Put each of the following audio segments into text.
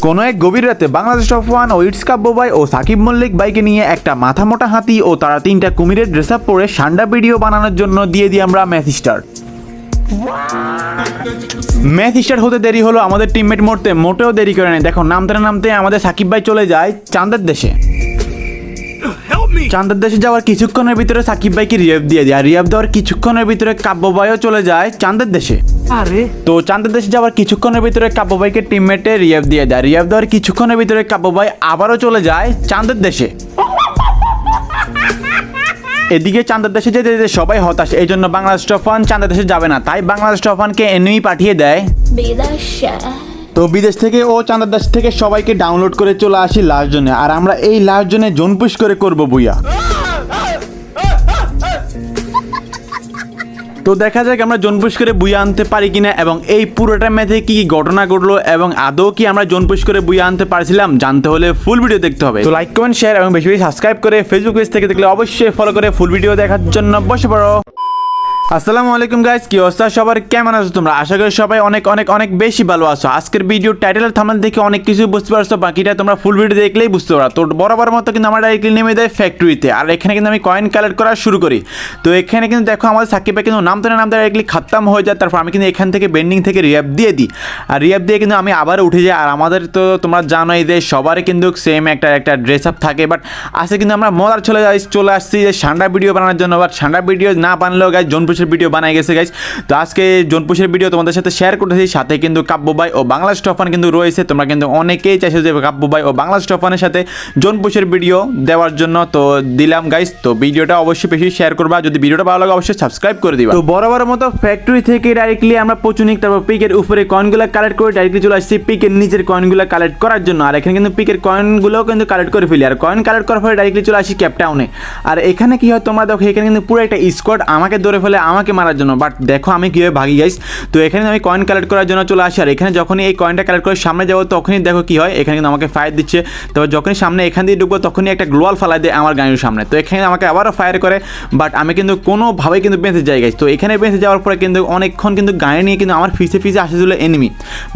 কোনো এক গভীর রাতে বাংলাদেশ অফ ওয়ান ও ইটস কাব্যবাই ও সাকিব মল্লিক বাইকে নিয়ে একটা মাথা মোটা হাতি ও তারা তিনটা কুমিরের ড্রেস আপ পরে সান্ডা ভিডিও বানানোর জন্য দিয়ে দিই আমরা ম্যাথ স্টার। ম্যাথ স্টার্ট হতে দেরি হলো, আমাদের টিমমেট মরতে মোটেও দেরি করে নেই। দেখো, নামতে নামতে আমাদের সাকিব ভাই চলে যায় চাঁদের দেশে। চাঁদের দেশে যাওয়ার কিছুক্ষণের ভিতরে সাকিব ভাইকে রিয়াব দিয়ে দেয়। আর রিয়াব দেওয়ার কিছুক্ষণের ভিতরে কাব্য ভাইও চলে যায় চাঁদের দেশে। আরে। তো চাঁদের দেশে যাওয়ার কিছুক্ষণের ভিতরে কাব্য ভাইকে টিমমেটে রিয়াব দিয়ে দেয়। রিয়াব দেওয়ার কিছুক্ষণের ভিতরে কাব্য ভাই আবারও চলে যায় চাঁদের দেশে। এদিকে চাঁদের দেশে যেতে যেতে সবাই হতাশ। এই জন্য বাংলাদেশ টফান চাঁদের দেশে যাবে না। তাই বাংলাদেশ টফানকে এমনিই পাঠিয়ে দেয়। বিদেশে তো বিদেশ থেকে ও চাঁদের দেশ থেকে সবাইকে ডাউনলোড করে চলে আসি লাস্ট জোনে আর আমরা এই লাস্ট জোনে জোন পুশ করে করব বুইয়া। তো দেখা যাক আমরা জোন পুশ করে বুইয়া আনতে পারি কিনা এবং এই পুরোটা ম্যাচে কি কি ঘটনা ঘটলো এবং আদৌ কি আমরা জোন পুশ করে বুইয়া আনতে পারছিলাম, জানতে হলে ফুল ভিডিও দেখতে হবে। তো লাইক কমেন্ট শেয়ার এবং বেশি বেশি সাবস্ক্রাইব করে ফেসবুক পেজ থেকে দেখলে অবশ্যই ফলো করে ফুল ভিডিও দেখার জন্য বসে পড়ো। আসসালামু আলাইকুম গাইস কি অবস্থা? সবার কেমন আছো তোমরা? আশা করি সবাই অনেক অনেক অনেক বেশি ভালো আছো। আজকের ভিডিও টাইটেল থামাল দেখে অনেক কিছু বুঝতে পারছ, বাকিটা তোমরা ফুল ভিডিও দেখলেই বুঝতে পারো। তো বরাবর মতো কিন্তু আমার ডাইরেক্টলি নেমে দেয় ফ্যাক্টরিতে আর এখানে কিন্তু আমি কয়েন কালেক্ট করা শুরু করি। তো এখানে কিন্তু দেখো আমাদের সাকিবে কিন্তু নামতে না নামতে ডাইরেক্টলি খাত্তাম হয়ে যায়। তারপর আমি কিন্তু এখান থেকে বেন্ডিং থেকে রিয়াব দিয়ে দিই। আর রিয়াব দিয়ে কিন্তু আমি আবার উঠে যাই। আর আমাদের তো তোমরা জানোই যে সবারই কিন্তু সেম একটা একটা ড্রেস আপ থাকে। বাট আজকে কিন্তু আমরা মজার চলে যাই, চলে আসছি যে সান্ডা ভিডিও বানানোর জন্য। বাট সান্ডা ভিডিও না বানলেও গাইজ জোনপুষের ভিডিও বানাই গেছে গাইজ তো আজকে জোনপুষের ভিডিও তোমাদের সাথে শেয়ার করতেছি, সাথে কিন্তু কাব্য ভাই ও বাংলা স্টফান কিন্তু রয়েছে। তোমরা কিন্তু অনেকেই চাইছো যে কাব্য ভাই ও বাংলা স্টফানের সাথে জোনপুষের ভিডিও দেওয়ার জন্য। তো দিলাম গাইজ তো ভিডিওটা অবশ্যই বেশি শেয়ার করবা। যদি ভিডিওটা ভালো লাগে, অবশ্যই সাবস্ক্রাইব করে দিবা। তো বড় বড় মতো ফ্যাক্টরি থেকে ডাইরেক্টলি আমরা পচুনিক, তারপর পিকের উপরে কয়েনগুলো কালেক্ট করে ডাইরেক্টলি চলে আসছি পিকের নিচের কয়েনগুলো কালেক্ট করার জন্য। আর এখানে কিন্তু পিকের কয়েনগুলোও কিন্তু কালেক্ট করে ফেলি। আর কয়েন কালেক্ট করার পরে ডাইরেক্টলি চলে আসি ক্যাপটাউনে আর এখানে কি হয়, তোমরা দেখো, এখানে কিন্তু পুরো একটা স্কোয়াড আমাকে ধরে ফেলে আমাকে মারার জন্য বাট দেখো আমি কীভাবে ভাগি গাইস তো এখানে আমি কয়েন কালেক্ট করার জন্য চলে আসি, আর এখানে যখনই এই কয়েনটা কালেক্ট করে সামনে যাব, তখনই দেখো কি হয়, এখানে কিন্তু আমাকে ফায়ার দিচ্ছে। তারপর যখনই সামনে এখান দিয়ে ঢুকবো, তখনই একটা গ্লোয়াল ফালাই দেয় আমার গাড়ির সামনে। তো এখানে আমাকে আবারও ফায়ার করে বাট আমি কিন্তু কোনোভাবেই কিন্তু বেঁচে যাই গাইস তো এখানে বেঁচে যাওয়ার পরে কিন্তু অনেকক্ষণ কিন্তু গাড়ি নিয়ে কিন্তু আমার ফিসে ফিসে আসেছিল এনিমি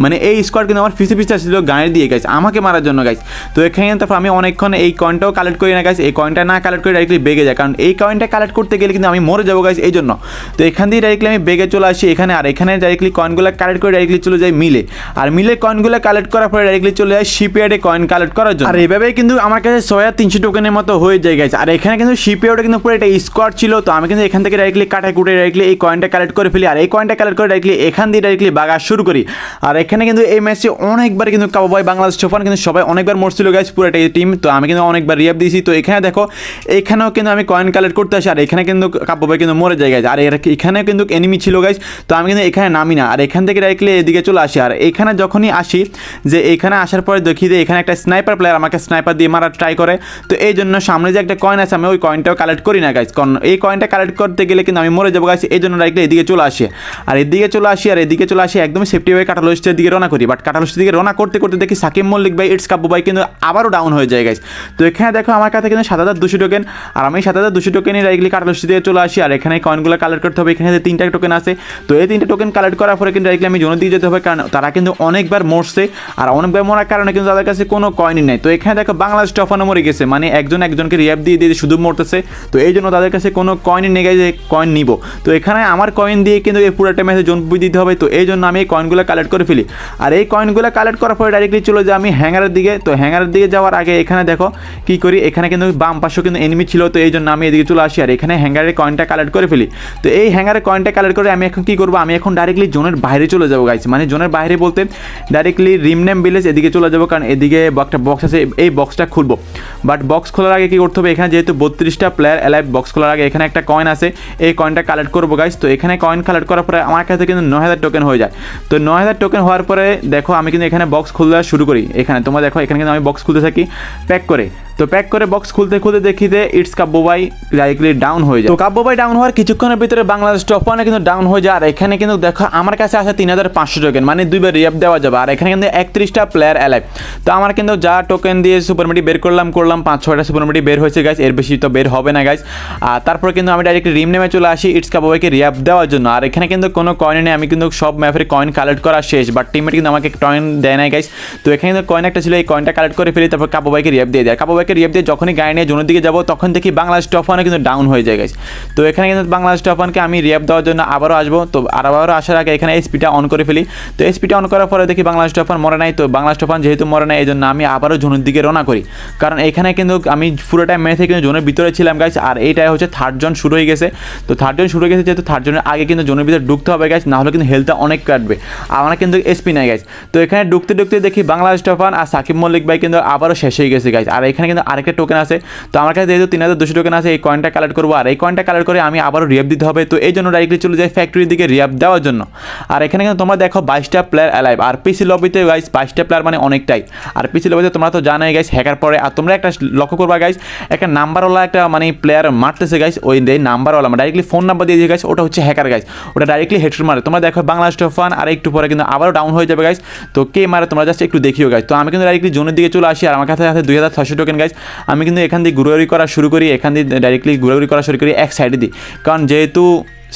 মানে এই স্কোয়াড কিন্তু আমার ফিসে ফিসে আসছিল গাড়ি দিয়ে গাইস আমাকে মারার জন্য গাইস তো এখানে তারপর আমি অনেকক্ষণ এই কয়েনটাও কালেক্ট করি না গাইস এই কয়েনটা না কালেক্ট করে ডাইরেক্টলি বেগে যায়, কারণ এই কয়েনটা কালেক্ট করতে গেলে কিন্তু আমি মরে যাব গাইস এই জন্য তো এখান দিয়ে ডাইরেক্টলি আমি বেগে চলে আসি, এখানে আর এখানে ডাইরেক্টলি কয়েনগুলো কালেক্ট করে ডাইরেক্টলি চলে যাই মিলে। আর মিলে কয়েনগুলো কালেক্ট করার পরে ডাইরেক্টলি চলে যায় শিপইয়ার্ডে কয়েন কালেক্ট করার জন্য। আর এভাবেই কিন্তু আমার কাছে ছয় হাজার তিনশো টোকেনের মতো হয়ে যায় গাইস আর এখানে কিন্তু শিপইয়ার্ডে কিন্তু পুরো একটা স্কোয়াড ছিল, তো আমি কিন্তু এখান থেকে ডাইরেক্টলি কাটায় কুটে ডাইরেক্টলি এই কয়েনটা কালেক্ট করে ফেলি। আর এই কয়েনটা কালেক্ট করে ডাইরেক্টলি এখান দিয়ে ডাইরেক্টলি বাগা শুরু করি। আর এখানে কিন্তু এই ম্যাচে অনেকবার কিন্তু কাবাবাই বাংলাদেশ সোফান কিন্তু সবাই অনেকবার মরছিল গাইস পুরো একটা টিম তো আমি কিন্তু অনেকবার রিয়াব দিয়েছি। তো এখানে দেখো, এখানেও কিন্তু আমি কয়েন কালেক্ট করতে আসি, আর এখানে কিন্তু কাব্যবাই কিন্তু মরে যায় গাইজ আর এর- এখানে কিন্তু এনিমি ছিল গাইজ তো আমি কিন্তু এখানে নামি না। আর এখান থেকে ডাইরেক্টলি এদিকে চলে আসি। আর এখানে যখনই আসি, যে এখানে আসার পরে দেখি যে এখানে একটা স্নাইপার প্লেয়ার আমাকে স্নাইপার দিয়ে মারার ট্রাই করে। তো এই জন্য সামনে যে একটা কয়েন আছে, আমি ওই কয়েনটাও কালেক্ট করি না গাইজ কারণ এই কয়েনটা কালেক্ট করতে গেলে কিন্তু আমি মরে যাব গাইজ এই জন্য ডাইরেক্টলি এদিকে চলে আসি। আর এদিকে চলে আসি, আর এদিকে চলে আসি, একদম সেফটি হয়ে কাটালোস্টের দিকে রওনা করি। বাট কাটালোস্টের দিকে রওনা করতে করতে দেখি সাকিব মল্লিক ভাই ইটস কাব্বু ভাই কিন্তু আবারও ডাউন হয়ে যায় গাইজ তো এখানে দেখো আমার কাছে কিন্তু সাত হাজার দুশো টোকেন আর আমি সাত হাজার দুশো টোকেনই ডাইরেক্টলি কাটালোস্টি দিয়ে চলে আসি। আর এখানে কয়েনগুলো কালেক্ট করতে হবে। এখানে তিনটা টোকেন আছে, তো এই তিনটা টোকেন কালেক্ট করার পরে কিন্তু ডাইরেক্টলি আমি জোনের দিকে যেতে হবে। কারণ তারা কিন্তু অনেকবার মরছে আর অনেকবার মরার কারণে কিন্তু তাদের কাছে কোনো কয়েনই নেই। তো এখানে দেখো, বাংলাদেশ টফানো মরে গেছে। মানে একজন একজনকে রিয়াব দিয়ে দিয়ে শুধু মরতেছে। তো এই জন্য তাদের কাছে কোনো কয়েনই নেই যে কয়েন নিব। তো এখানে আমার কয়েন দিয়ে কিন্তু এই পুরোটা ম্যাচে জোন দিতে হবে। তো এই জন্য আমি এই কয়েনগুলো কালেক্ট করে ফেলি। আর এই কয়েনগুলো কালেক্ট করার পরে ডাইরেক্টলি চলে যাই আমি হ্যাঙ্গারের দিকে। তো হ্যাঙ্গারের দিকে যাওয়ার আগে এখানে দেখো, কি করি? এখানে কিন্তু বাম পাশেও কিন্তু এনিমি ছিল। তো এই জন্য আমি এদিকে চলে আসি। আর এখানে হ্যাঙ্গারের কয়েনটা কালেক্ট করে ফেলি। তো এই হ্যাঙ্গারে কয়েনটা কালেক্ট করে আমি এখন কি করব? আমি এখন ডাইরেক্টলি জোনের বাইরে চলে যাব গাইছি মানে জোনের বাইরে বলতে ডাইরেক্টলি রিমনেম ভিলেজ এদিকে চলে যাব, কারণ এদিকে একটা বক্স আছে, এই বক্সটা খুলবো। বাট বক্স খোলার আগে কি করতে হবে? এখানে যেহেতু বত্রিশটা প্লেয়ার অ্যালাইভ বক্স খোলার আগে এখানে একটা কয়েন আছে। এই কয়েনটা কালেক্ট করব গাইস তো এখানে কয়েন কালেক্ট করার পরে আমার কাছে কিন্তু নয় হাজার টোকেন হয়ে যায়। তো নয় হাজার টোকেন হওয়ার পরে দেখো, আমি কিন্তু এখানে বক্স খুলতে শুরু করি। এখানে তোমরা দেখো, এখানে কিন্তু আমি বক্স খুলতে থাকি। প্যাক করে। তো প্যাক করে বক্স খুলতে খুলতে দেখি যে ইটস কাব্যবাই ডাইরেক্টলি ডাউন হয়ে যায়। তো কাব্যবাই ডাউন হওয়ার কিছুক্ষণের ভিতরে ভিতরে বাংলাদেশ টপ ওয়ানে কিন্তু ডাউন হয়ে যায়। আর এখানে কিন্তু দেখো, আমার কাছে আছে তিন হাজার পাঁচশো টোকেন মানে দুইবার রিয়াপ দেওয়া যাবে। আর এখানে কিন্তু একত্রিশটা প্লেয়ার অ্যালাইভ তো আমার কিন্তু যা টোকেন দিয়ে সুপারমিটি বের করলাম করলাম পাঁচ, ছয়টা সুপারমিটি বের হয়েছে গাইস এর বেশি তো বের হবে না গাইস আর তারপর কিন্তু আমি ডাইরেক্ট রিম নেমে চলে আসি ইটস কাবাইকে রিয়াপ দেওয়ার জন্য। আর এখানে কিন্তু কোনো কয়েন নেই, আমি কিন্তু সব ম্যাপের কয়েন কালেক্ট করা শেষ বাট টিমমেট কিন্তু আমাকে কয়েন দেয় নাই গাইস তো এখানে কিন্তু কয়েন একটা ছিল, এই কয়েনটা কালেক্ট করে ফেলি, তারপর কাবাইকে রিয়াপ দিয়ে দেয়। কাবাইকে রিয়াপ দিয়ে যখনই গাড়ি নিয়ে জোনের দিকে যাব, তখন দেখি বাংলাদেশ টপ ওয়ানে কিন্তু ডাউন হয়ে যায় গাইস তো এখানে কিন্তু বাংলাদেশ টপ ওয়ানকে আমি রিয়াপ দেওয়ার জন্য আবারও আসব। তো আর আবারও আসার আগে এখানে এসপিটা অন করে ফেলি। তো এসপিটা অন করার পরে দেখি বাংলাদেশ টপ ওয়ান মরে নাই, তো বাংলাদেশ টপ ওয়ান যেহেতু মরে নাই এই জন্য আমি আবারও জোনের দিকে রওনা করি। কারণ এখানে কিন্তু আমি পুরোটা ম্যাচ থেকে কিন্তু জোনের ভিতরে ছিলাম গাইস আর এইটাই হচ্ছে থার্ড জন শুরু হয়ে গেছে। তো থার্ড জন শুরু হয়ে গেছে যেহেতু থার্ড জনের আগে কিন্তু জোনের ভিতরে ঢুকতে হবে গাইস না হলে কিন্তু হেলথটা অনেক কাটবে। আমার কিন্তু এসপি নাই গাইস তো এখানে ঢুকতে ঢুকতে দেখি বাংলাদেশ টপান আর সাকিব মল্লিক ভাই কিন্তু আবারও শেষ হয়ে গেছে গাইস আর এখানে কিন্তু আরেকটা টোকেন আছে। তো আমার কাছে যেহেতু তিন হাজার দুশো টোকেন আছে, এই কয়েনটা কালেক্ট করব। আর এই কয়েনটা কালেক্ট করে আমি আবারও রিয়াপ দিতে হবে। তো এই জন্য ডাইরেক্টলি চলে যাই ফ্যাক্টরির দিকে রিয়াপ দেওয়ার জন্য। আর এখানে কিন্তু তোমরা দেখো বাইশটা প্লেয়ার অ্যালাইভ আর পিসি লবিতে গাইস বাইশটা প্লেয়ার মানে অনেকটাই। আর পিসি লবিতে তোমরা তো জানাই গাইস হ্যাকার পরে। আর তোমরা একটা লক্ষ্য করবা গাইস একটা নাম্বারওয়ালা একটা মানে প্লেয়ার মারতেছে গাইস ওই নাম্বারওয়ালা ডাইরেক্টলি ফোন নাম্বার দিয়ে দিয়ে গাইস ওটা হচ্ছে হ্যাকার গাইস ওটা ডাইরেক্টলি হেডশট মারে। তোমরা দেখো বাংলাদেশ ফান আর একটু পরে কিন্তু আবারও ডাউন হয়ে যাবে গাইস তো কে মারে তোমরা জাস্ট একটু দেখিও গাইস তো আমি কিন্তু ডাইরেক্টলি জোনের দিকে চলে আসি, আর আমার কাছে আছে দুই হাজার ছশো টোকেন গাইস আমি কিন্তু এখান দিয়ে ঘুরাঘুরি করা শুরু করি, এখান দিয়ে ডাইরেক্টলি ঘুরাঘুরি করা শুরু করি এক সাইডে দিই। কারণ যেহেতু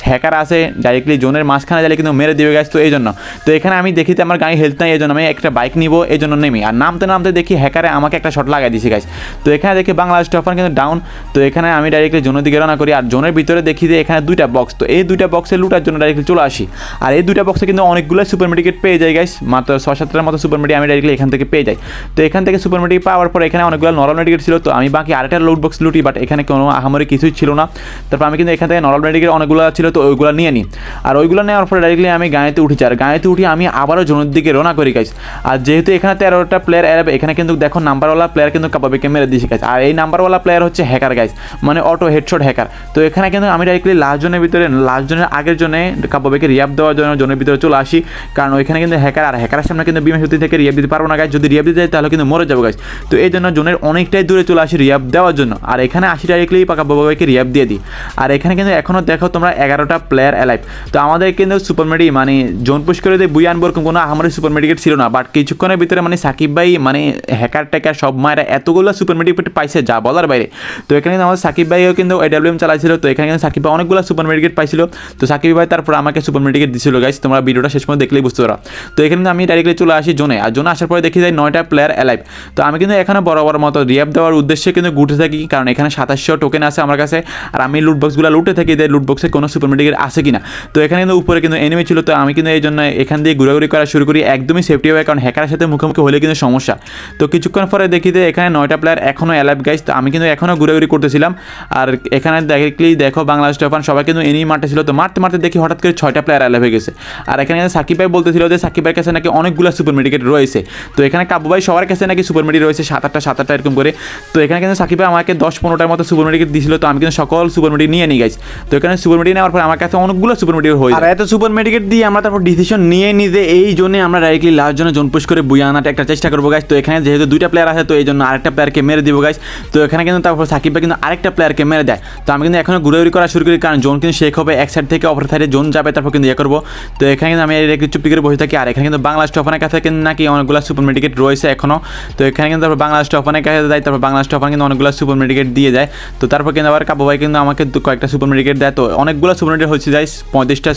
হ্যাকার আসে ডাইরেক্টলি জোনের মাঝখানে যাইলে কিন্তু মেরে দিবে গাছ তো এই জন্য। তো এখানে আমি দেখি আমার গাড়ি হেলথ নাই, এই জন্য আমি একটা বাইক নিব, এই জন্য নেমি। আর নামতে নামতে দেখি হ্যাকারে আমাকে একটা শট লাগাই দিয়েছে গাছ তো এখানে দেখি বাংলাদেশ টফার কিন্তু ডাউন তো এখানে আমি ডাইরেক্টলি জোনের দিকে রওনা করি। আর জোনের ভিতরে দেখি যে এখানে দুইটা বক্স তো এই দুইটা বক্সে লুটার জন্য ডাইরেক্টলি চলে আসি। আর এই দুইটা বক্সে কিন্তু অনেকগুলো সুপার মেডিকেট পেয়ে যাই গাইস মাত্র ছয় সাতটার মতো সুপার মেডি আমি ডাইরেক্টলি এখান থেকে পেয়ে যাই। তো এখান থেকে সুপার মেডিকেট পাওয়ার পর এখানে অনেকগুলো নর্মাল মেডিকেট ছিল। তো আমি বাকি আরেকটা লুট বক্স লুটি বাট এখানে কোনো আহামরি কিছুই ছিল না। তারপর আমি কিন্তু এখান থেকে নর্মাল মেডিকেট অনেকগুলো ছিল, তো ওইগুলো নিয়ে নিই আর ওইগুলো নেওয়ার পরে ডাইরেক্টলি আমি গাঁয়েতে উঠেছি। আর গাঁয়েতে উঠি আমি আবারও জোনের দিকে রোনা করি গাইস আর যেহেতু এখানে তেরোটা প্লেয়ার অ্যারাবে এখানে কিন্তু দেখো নাম্বারওয়ালা প্লেয়ার কিন্তু কাবাবিকে মেরে দিয়েছি গাইস আর এই নাম্বারওয়ালা প্লেয়ার হচ্ছে হ্যাকার গাইস মানে অটো হেডশট হ্যাকার তো এখানে কিন্তু আমি ডাইরেক্টলি লাস্ট জনের ভিতরে লাস্ট জনের আগের জনে কাবাবিকে রিয়াপ দেওয়ার জন্য জনের ভিতরে চলে আসি। কারণ ওইখানে কিন্তু হ্যাকার আর হ্যাকারের সামনে কিন্তু বিমা সত্যি থেকে রিয়াপ দিতে পারব না গাইস যদি রিয়াপ দিতে যায় তাহলে কিন্তু মরে যাব গাইস তো এই জন্য জনের অনেকটাই দূরে চলে আসি রিয়াপ দেওয়ার জন্য। আর এখানে আসি ডাইরেক্টলি পাকা বাবাকে রিয়াপ দিয়ে দিই। আর এখানে কিন্তু এখনও দেখো তোমরা এগারোটা প্লেয়ার অ্যালাইভ তো আমাদের কিন্তু সুপার মেডি মানে জোন পুশ করে দিয়ে বুই আনব কোনো আমার সুপার মেডিকেট ছিল না। বাট কিছুক্ষণের ভিতরে মানে সাকিব ভাই মানে হ্যাকার ট্যাকার সব মায়েরা এতগুলো সুপার মেডিকেট পাইছে যা বলার বাইরে। তো এখানে কিন্তু আমাদের সাকিব ভাইও কিন্তু এডাব্লিউএম চালাইছিল। তো এখানে কিন্তু সাকিব ভাই অনেকগুলো সুপার মেডিকেট পাইছিল। তো সাকিব ভাই তারপর আমাকে সুপার মেডিকেট দিছিল গাইস তোমরা ভিডিওটা শেষ পর্যন্ত দেখলেই বুঝতে পারো। তো এখানে আমি ডাইরেক্টলি চলে আসি জোনে আর জোনে আসার পরে দেখি যাই নয়টা প্লেয়ার অ্যালাইভ তো আমি কিন্তু এখানে বড় মতো রিয়াপ দেওয়ার উদ্দেশ্যে কিন্তু ঘুরতে থাকি। কারণ এখানে সাতাশশো টোকেন আছে আমার কাছে। আর আমি লুট বক্সগুলো লুটে থাকি। যে লুট বক্সে কোনো সুপার মেডিকেট আছে কিনা। তো এখানে কিন্তু উপরে কিন্তু এনিমি ছিল, তো আমি কিন্তু এই জন্য এখান দিয়ে ঘোরাঘুরি করা শুরু করি। একদমই সেফটি হবে, কারণ হ্যাকারের সাথে মুখোমুখি হলে কিন্তু সমস্যা। তো কিছুক্ষণ পরে দেখি যে এখানে নয়টা প্লেয়ার এখনও অ্যালাইভ গাইস তো আমি কিন্তু এখনও ঘুরাঘুরি করতেছিলাম। আর এখানে ডাইরেক্টলি দেখো বাংলাদেশ টোফান সবাই কিন্তু এনিমি মারতে ছিল তো মারতে মারতে দেখি হঠাৎ করে ছয়টা প্লেয়ার অ্যালাইভ হয়ে গেছে। আর এখানে সাকিব ভাই বলতেছিল যে সাকিব ভাইয়ের কাছে নাকি অনেকগুলো সুপার মেডিকেট রয়েছে। তো এখানে কাবু ভাই সবার কাছে নাকি সুপার মেডি রয়েছে সাত আটটা সাত আটটা এরকম করে। তো এখানে কিন্তু সাকিব ভাই আমাকে দশ পনেরোটার মতো সুপার মেডিকেট দিয়েছিল তো আমি কিন্তু সকল সুপার মেডি নিয়ে নিই গাইছি তো এখানে সুপার মেডি নেওয়ার পর আমার কাছে অনেকগুলো সুপার মেডিকেট হয়ে আর এত সুপার মেডিকেট দিয়ে আমরা তারপর ডিসিশন নিয়ে নিতে এই জন্য আমরা ডাইরেক্টলি লাস্ট জন্য জোন পুশ করে বুয়ে আনাটা একটা চেষ্টা করব গাইস তো এখানে যেহেতু দুইটা প্লেয়ার আছে তো এই জন্য আরেকটা প্লেয়ারকে মেরে দিব গাইস তো এখানে কিন্তু তারপর সাকিব কিন্তু আরেকটা প্লেয়ারকে মেরে দেয়। তো আমি কিন্তু এখনও ঘুরে করা শুরু করি কারণ জোন কিন্তু শেখ হবে এক সাইড থেকে অপর সাইডে জোন যাবে তারপর কিন্তু ইয়ে করব। তো এখানে কিন্তু আমি একটু চুপটি করে বসে থাকি আর এখানে কিন্তু বাংলাদেশ টফানের কাছে কিন্তু নাকি অনেকগুলো সুপার মেডিকেট রয়েছে এখনও। তো এখানে কিন্তু তারপর বাংলাদেশ টফানের কাছে দেয় তারপর বাংলাদেশ টফান কিন্তু অনেকগুলো সুপার মেডিকেট দিয়ে যায়। তো তারপর কিন্তু আবার কাবু ভাই কিন্তু আমাকে কয়েকটা সুপার মেডিকেট দেয়। তো অনেকগুলো সুপার মেডিকেট হচ্ছে যায় পঁয়ত্রিশটা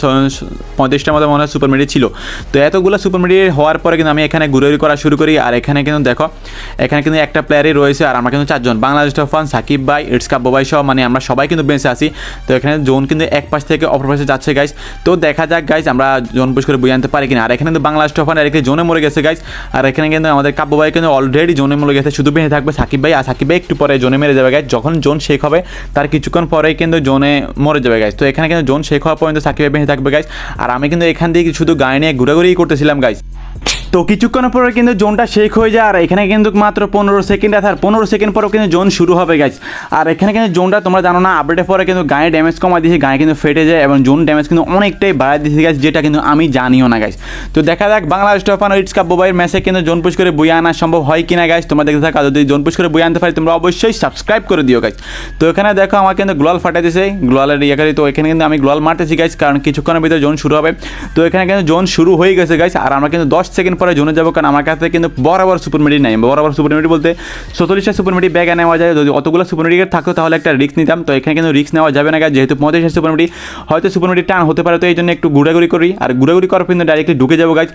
পঁয়ত্রিশটার মতো মনে হয় সুপার মেডিকেট ছিল। তো এতগুলো সুপার মেডিকেট হওয়ার পরে কিন্তু আমি এখানে ঘুরে করা শুরু করি, আর এখানে কিন্তু দেখো, এখানে কিন্তু একটা প্লেয়ারই রয়েছে, আর আমরা কিন্তু চারজন। বাংলাদেশ টফান সাকিব ভাই, ইটস কাব্য ভাই সহ মানে আমরা সবাই কিন্তু বেঁচে আছি। তো এখানে জোন কিন্তু এক পাশ থেকে অপর পাশে যাচ্ছে গাইস তো দেখা যাক গাইস আমরা জোন পুশ করে বই আনতে পারি কিনা। আর এখানে কিন্তু বাংলাদেশ টফান আর এখানে জোনে মরে গেছে গাইস আর এখানে কিন্তু আমাদের কাব্য ভাই কিন্তু অলরেডি জোনে মরে গেছে, শুধু বেঁচে থাকবে সাকিব ভাই, আর সাকিব ভাই একটু পরে জোনে মেরে যাবে গাইস যখন জোন শেখ হবে, তার কিছুক্ষণ পরেই কিন্তু জোনে মরে যাবে গাইস তো এখানে কিন্তু জোন শেখ হওয়া পর্যন্ত সাকিব এবং থাকবে গাইস আর আমি কিন্তু এখান থেকে শুধু গায়ে নিয়ে ঘোরাঘুরি করতেছিলাম গাইস তো কিছুক্ষণ পরে কিন্তু জোনটা শেক হয়ে যায়, আর এখানে কিন্তু মাত্র পনেরো সেকেন্ড আছে, আর পনেরো সেকেন্ড পরেও কিন্তু জোন শুরু হবে গাইজ আর এখানে কিন্তু জোনটা, তোমরা জানো না আপডেটের পরে কিন্তু গায়ে ড্যামেজ কমা দিয়েছে, গায়ে কিন্তু ফেটে যায়, এবং জোন ড্যামেজ কিন্তু অনেকটাই বাড়ায় দিয়েছে গাইজ যেটা কিন্তু আমি জানিও না গাইজ তো দেখা যাক, বাংলাদেশ টফান ইটস কাপ মোবাইল ম্যাচে কিন্তু জোন পুশ করে বই আনা সম্ভব হয় কিনা গাইজ তোমরা দেখতে থাকা যদি জোন পুশ করে বই আনতে পারি, তোমরা অবশ্যই সাবস্ক্রাইব করে দিও গাইজ তো এখানে দেখো, আমার কিন্তু গ্লোয়াল ফাটাই দিয়েছে গ্লোয়ালের ইয়ে করে, তো এখানে কিন্তু আমি গ্লোয়াল মারতেছি গাইজ কারণ কিছুক্ষণের ভিতরে জোন শুরু হবে। তো এখানে কিন্তু জোন শুরু হয়ে গেছে গাইজ আর আমরা কিন্তু দশ সেকেন্ড পরে জোনে যাব, কারণ আমার কাছে কিন্তু বরাবর সুপার মেডি নাই। বরাবর সুপার মেডি বলতে চল্লিশটা সুপার মেডি ব্যাগে নেওয়া যায়। যদি অতগুলো সুপার থাকতো, তাহলে একটা রিস্ক নিতাম। তো এখানে কিন্তু রিস্ক নেওয়া যাবে না যেহেতু পঁয়ত্রিশটা সুপার মেডি হয়তো সুপার মেডি টান হতে পারে, তো এই জন্য একটু ঘুরাঘুরি করি। আর ঘুরাঘুরি করার কিন্তু ডাইরেক্টলি ঢুকে যাব গাছ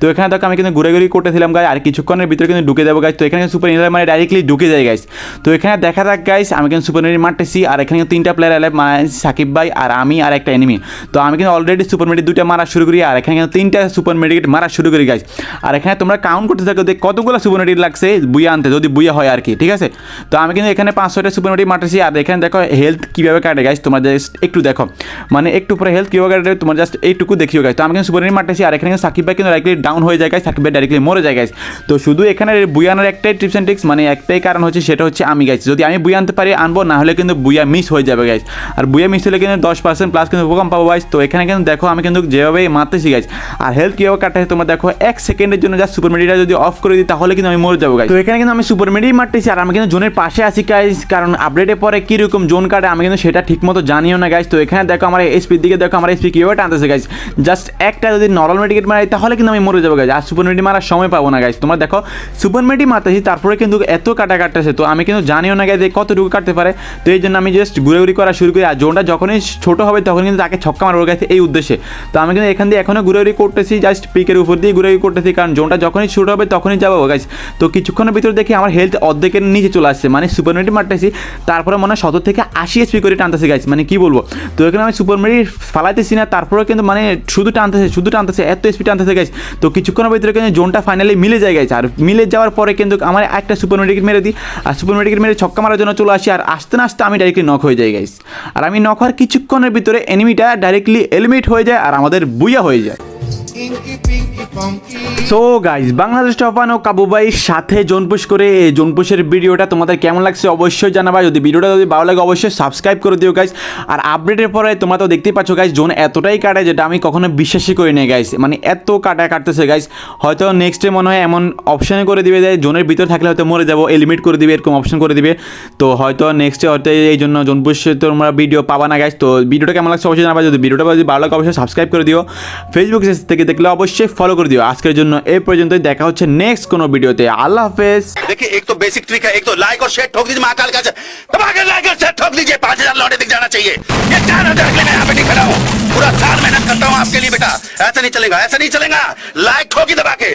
তো এখানে দেখো, আমি কিন্তু ঘুরাঘুরি করতেছিলাম গাছ আর কিছুক্ষণের ভিতরে কিন্তু ঢুকে যাব গাছ তো এখানে সুপার ইনলার মানে ডাইরেক্টলি ঢুকে যায় গাছ তো এখানে দেখা যাক গাইস আমি কিন্তু সুপার মেডি মারতেছি। আর এখানে তিনটা প্লেয়ার এলাইভ মানে সাকিব ভাই আর আমি আর একটা এনিমি তো আমি কিন্তু অলরেডি সুপার মেডি দুইটা মারা শুরু করি। আর এখানে কিন্তু তিনটা সুপার মেডিকেট মারা শুরু করি গাইস আর এখানে তোমরা কাউন্ট করতে থাকো যে কতগুলো সুপার মেডিকেট লাগছে বুয়া আনতে, যদি বুয়া হয় আর কি, ঠিক আছে? তো আমি কিন্তু এখানে পাঁচ ছয়টা সুপার মেডি মারতেছি, আর এখানে দেখো হেলথ কীভাবে কাটে গাইস তোমরা জাস্ট একটু দেখো। মানে একটু পরে হেলথ কীভাবে কাটে, তোমার জাস্ট এইটুকু দেখিও গাইস তো আমি কিন্তু সুপার মেডি মারতেছি, আর এখানে কিন্তু সাকিব ভাই কিন্তু ডাইরেক্টলি ডাউন হয়ে যায় গাইস সাকিব ভাই ডাইরেক্টলি মরে যায় গাইস তো শুধু এখানে বুয়ানোর একটাই টিপস অ্যান্ড ট্রিক্স মানে একটাই কারণ হচ্ছে, সেটা হচ্ছে আমি গাইছি যদি আমি বুয়া আনতে পারি, আনব, না হলে কিন্তু বুয়া মিস হয়ে যাবে গাইস আর বুয়া মিস হলে কিন্তু দশ পার্সেন্ট প্লাস কিন্তু উপকম পাবো গাইস তো এখানে কিন্তু দেখো, আমি কিন্তু যেভাবে মারতেছি গাইস আর হেলথ কীভাবে কাটে, তোমরা দেখো, এক সেকেন্ডের জন্য যা সুপার মেডিটা যদি অফ করে দিই, তাহলে কিন্তু আমি মরে যাব গাইস তো এখানে কিন্তু আমি সুপার মেডি মারতেছি আর আমি কিন্তু জোনের পাশে আছি গাইস কারণ আপডেটের পরে কীরকম জোন কাটে আমি কিন্তু সেটা ঠিক মতো জানিও না গাইস তো এখানে দেখো আমার এসপির দিকে, দেখো আমার এসপি কীভাবে টানতেছে গাইস জাস্ট একটা যদি নর্মাল মেডিকেট মারাই তাহলে কিন্তু আমি মরে যাব গাইস আর সুপার মেডি মারার সময় পাবো না গাইজ তোমরা দেখো সুপার মেডি মারতেছি, তারপরে কিন্তু এত কাটা কাটতেছে, তো আমি কিন্তু জানিও না গাইস যে কতটুকু কাটতে পারে। তো এই জন্য আমি জাস্ট ঘুরে করা শুরু করি, আর জোনটা যখনই ছোট হবে, তখন কিন্তু তাকে ছক্কা মারবো গাইছে এই উদ্দেশ্যে। তো আমি কিন্তু এখান দিয়ে এখনও ঘুরে করতেছি জাস্ট পিকের উপর দিয়ে ঘুরে করতেছি। কারণ জোনটা যখনই ছোট হবে তখনই যাব গাইস তো কিছুক্ষণের ভিতরে দেখি আমার হেলথ অর্ধেকের নিচে চলে আসছে মানে সুপার মেডি মারতেছি। তারপরে মনে হয় সত্তর থেকে আশি এসপি করে টানতেছে গাইস মানে কি বলব? তো এখানে আমি সুপার মেডি ফালাইতেছি না তারপরে কিন্তু মানে শুধু টানতেছে শুধু টানতেছে, এত স্পিড টানতেছে গাইস তো কিছুক্ষণের ভিতরে কিন্তু জোনটা ফাইনালি মিলে যায় গাইস আর মিলে যাওয়ার পরে কিন্তু আমার একটা সুপার মেডিকেট মেরে দিই, আর সুপার মেডিকেট মেরে ছক্কা মারার জন্য চলে আসি, আর আসতে না আসতে আমি ডাইরেক্টলি নক হয়ে যাই গাইস আর আমি নক হওয়ার কিছুক্ষণের ভিতরে এনিমিটা ডাইরেক্টলি এলিমিট হয়ে যায়, আর আমাদের বুইয়া হয়ে যায়. সো গাইজ বাংলাদেশ টপান ও কাবু ভাইয়ের সাথে জোনপুশ করে এই জোনপুশের ভিডিওটা তোমাদের কেমন লাগছে অবশ্যই জানাবা। যদি ভিডিওটা যদি ভালো লাগে, অবশ্যই সাবস্ক্রাইব করে দিও গাইজ আর আপডেটের পরে তোমরা তো দেখতেই পাচ্ছ গাইজ জোন এতটাই কাটে যেটা আমি কখনো বিশ্বাসই করি নাই গাইজ মানে এত কাটা কাটতেছে গাইজ হয়তো নেক্সটে মনে হয় এমন অপশানে করে দিবে যে জোনের ভিতর থাকলে হয়তো মরে যাব এলিমিট করে দিবে, এরকম অপশন করে দিবে। তো হয়তো নেক্সটে হয়তো এই জন্য জোনপুশ তোমরা ভিডিও পাবা না গাইজ তো ভিডিওটা কেমন লাগছে অবশ্যই জানাবা। যদি ভিডিওটা যদি ভালো লাগে, অবশ্যই সাবস্ক্রাইব করে দিও। ফেসবুক থেকে দেখলে অবশ্যই ফলো করে দিও আজকের জন্য এই পর্যন্তই দেখা হচ্ছে নেক্সট কোনো ভিডিওতে আল্লাহ হাফেজ देखिए एक तो बेसिक ट्रिक है एक तो लाइक और शेयर ठोक दीजिए महाकाल का दबा के लाइक और शेयर ठोक दीजिए पांच हजार लौटे दिख जाना चाहिए ये चार हजार के लिए मैं यहाँ पे नहीं खड़ा हूँ पूरा साल मेहनत करता हूँ आपके लिए बेटा ऐसा नहीं चलेगा ऐसा नहीं चलेगा लाइक ठोकी दबा के